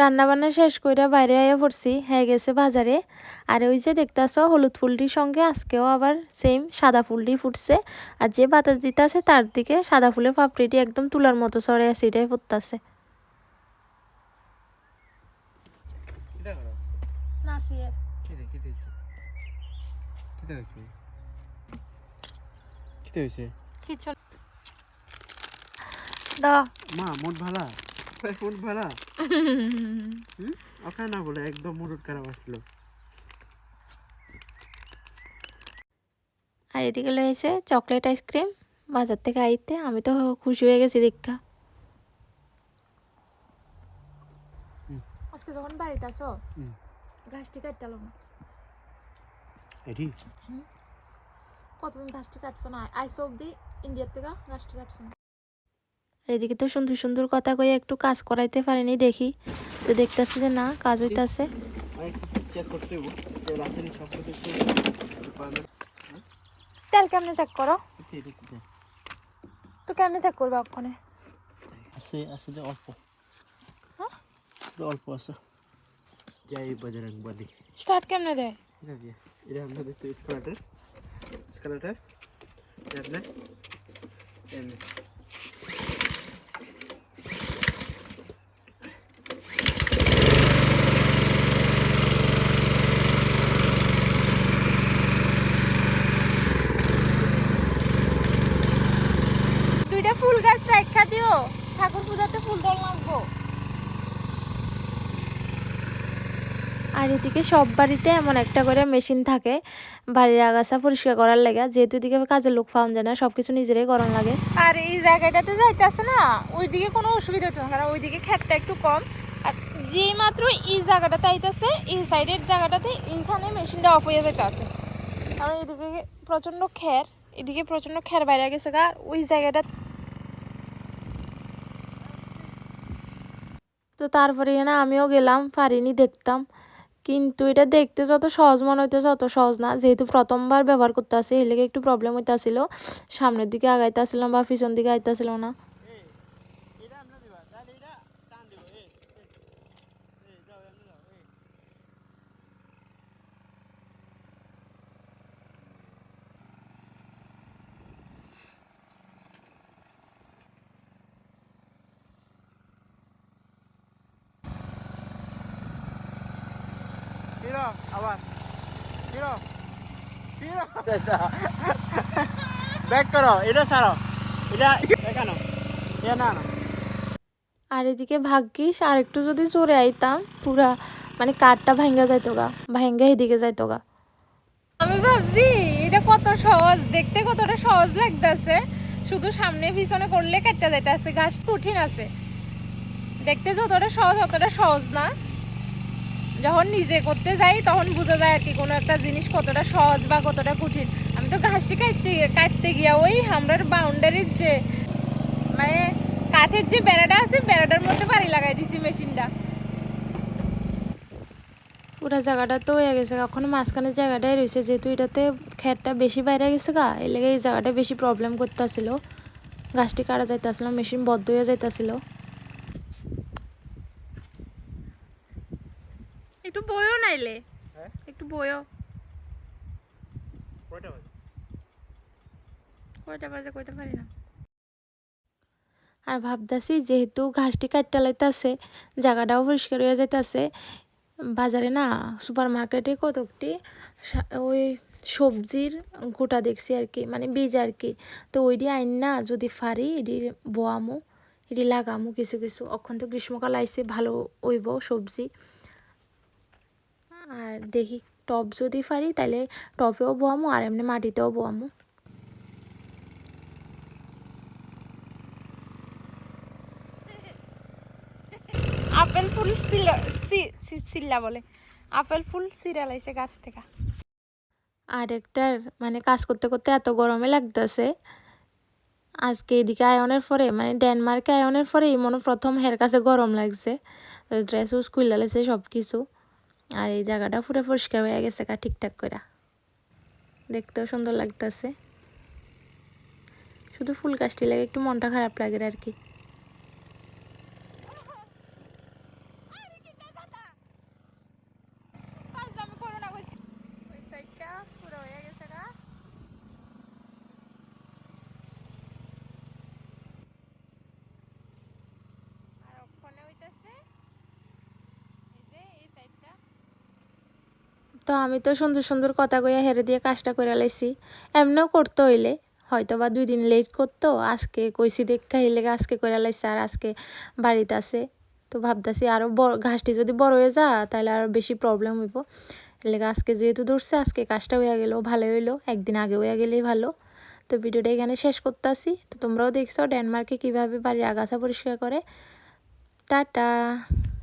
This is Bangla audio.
রান্না বান্না শেষ কইরা বাইরে আয়া পড়ছি হয়ে গেছে বাজারে। আর ওই যে দেখতেছ হলুদ ফুলটির সঙ্গে আজকেও আবার সেম সাদা ফুলটি ফুটছে। আর যে বাতাস দিতেছে তার দিকে সাদা ফুলের পাপড়িটি একদম তুলার মতো সরে আছে এটাই ফুটতেছে। করো? মা মুড ভালা হুম? ওখানে না বলে একদম মুড খারাপ আসছিল আর এদিকে লয়েছে চকলেট আইসক্রিম। বাজার থেকে আইতে আমি তো খুশি হয়ে গেছি দেখা আজকে যখন বাড়িতে আসো হুম। ঘাসটি কাটতে না এডি কতদিন ঘাসটি কাটছো না? আইসো অব্দি ইন্ডিয়ার থেকে ঘাসটি কাটছো না। এদিকে তো সুন্দর সুন্দর কথা কয়ে একটু কাজ করাইতে পারিনি দেখি। তো দেখতেছি যে না কাজ হইতাছে। অনেক চেক করতে হইব তেল কেমনে চেক করো? তো কেমনে চেক করবে ওখানে? আছে আসলে অল্প। হ্যাঁ? অল্প আছে। যাই বাজার বাদি স্টার্ট কেমনে দেয়? এটা দিয়ে। এটা আমরা দেখতে স্কালাটার স্কালাটার এটা ফুল গাছ রাখা দিও। ঠাকুর পূজাতে ফুল দল লাগবো আর এদিকে সব বাড়িতে এমন একটা করে মেশিন থাকে বাড়ির আগাছা পরিষ্কার করার লাগে। যেহেতু এদিকে কাজের লোক পাওয়া যায় না সব কিছু নিজেরাই করার লাগে। আর এই জায়গাটাতে যাইতেছে না ওইদিকে কোনো অসুবিধা হতো না। কারণ ওইদিকে খেতটা একটু কম। আর যে মাত্র এই জায়গাটাতে আইতেছে এই সাইডের জায়গাটাতে এইখানে মেশিনটা অফ হয়ে যেতেছে কারণ এদিকে প্রচণ্ড খের এদিকে প্রচণ্ড খের বাইরে গেছে গা। আর ওই জায়গাটা তো তারপরে না আমিও গেলাম পারিনি দেখতাম। কিন্তু এটা দেখতে যত সহজ মনে হইতেছে অত সহজ না। যেহেতু প্রথমবার ব্যবহার করতে আসি, এর একটু প্রবলেম হইতেছিল। সামনের দিকে আগাইতে আসছিলাম বা পিছন দিকে আইতেছিল না এটা আমরা দিবা তাহলে এটা টান দিব এই এই যাও এমনি যাও এই আবার ব্যাক করো এটা ছাড়ো এটা দেখানো এটা না না আর এদিকে ভাগ্যিস আর একটু যদি জোরে আইতাম পুরা মানে কাঠটা ভাঙ্গা যাইতো গা ভাঙ্গা এদিকে যাইতো গা। আমি ভাবছি এটা কত সহজ দেখতে কতটা সহজ লাগতেছে। শুধু সামনে পিছনে করলে কাটতে যাইতেছে ঘাস কঠিন আছে। দেখতে যতটা সহজ অতটা সহজ না। যখন নিজে করতে যাই, তখন বোঝা যায় আর কি কোনো একটা জিনিস কতটা সহজ বা কতটা কঠিন। আমি তো ঘাসটি কাটতে কাটতে গিয়া ওই আমরার বাউন্ডারির যে মানে কাঠের যে বেড়াটা আছে, বেড়াটার মধ্যে বাড়ি লাগাই দিছি মেশিনটা। পুরা জায়গাটা তো হয়ে গেছে। এখন মাঝখানের জায়গাটাই রয়েছে, যেহেতু এটাতে খেরটা বেশি বাইরে গেছে গা এই এই জায়গাটা বেশি প্রবলেম করতেছিল। গাছটি কাটা যাইতেছিল মেশিন বদ্ধ হয়ে যাইতেছিল। একটু বইও নাইলে। হ্যাঁ? একটু বইও। কয়টা বাজে? কয়টা বাজে কইতে পারি না। আর ভাবতাছি যেহেতু ঘাসটি কাটতে লাইতাছে জায়গাটাও পরিষ্কার হয়ে যাইতাছে বাজারে না সুপার মার্কেটে কতকটি ওই সবজির গোটা দেখছি আর কি মানে বীজ আর কি। তো ওইটি আইন না যদি ফারি এটি বোয়ামো এটি লাগামো কিছু কিছু। অখন তো গ্রীষ্মকাল আইসে ভালো হইব সবজি। আর দেখি টব যদি পারি তাহলে টবেও বোয়ামো আর এমনি মাটিতেও বোয়ামো। আপেল ফুল সিল্লা বলে। আপেল ফুল সিরিয়ালাইছে গাছ থেকে। আর একটার মানে কাজ করতে করতে এত গরমে লাগতেছে। আজকে এদিকে আয়নের পরে মানে ডেনমার্কে আয়নের পরে এই মনে প্রথম হের কাছে গরম লাগছে। ড্রেস উস লাগছে সব কিছু আর এই জায়গাটা পুরো পরিষ্কার হয়ে গেছে কা ঠিকঠাক করে দেখতেও সুন্দর লাগতেছে। শুধু ফুল গাছটি লাগে একটু মনটা খারাপ লাগে আর কি। তো আমি তো সুন্দর সুন্দর কথা কইয়া হেরে দিয়ে কাজটা করে লাইছি। এমনিও করতে হইলে হয়তো বা দুই দিন লেট করতো, আজকে কইছি দেখা হইলে আজকে করে লাইছে আর আজকে বাড়িতে আছে। তো ভাবতাছি আরও বড় ঘাসটি যদি বড় হয়ে যা তাহলে আরও বেশি প্রবলেম হইব। লেগে আজকে যেহেতু ধরছে, আজকে কাজটা হয়ে গেলো, ভালো হইল, একদিন আগে হয়ে গেলেই ভালো। তো ভিডিওটা এখানে শেষ করতেছি। তো তোমরাও দেখছ ডেনমার্কে কীভাবে বাড়ির আগাছা পরিষ্কার করে। টাটা!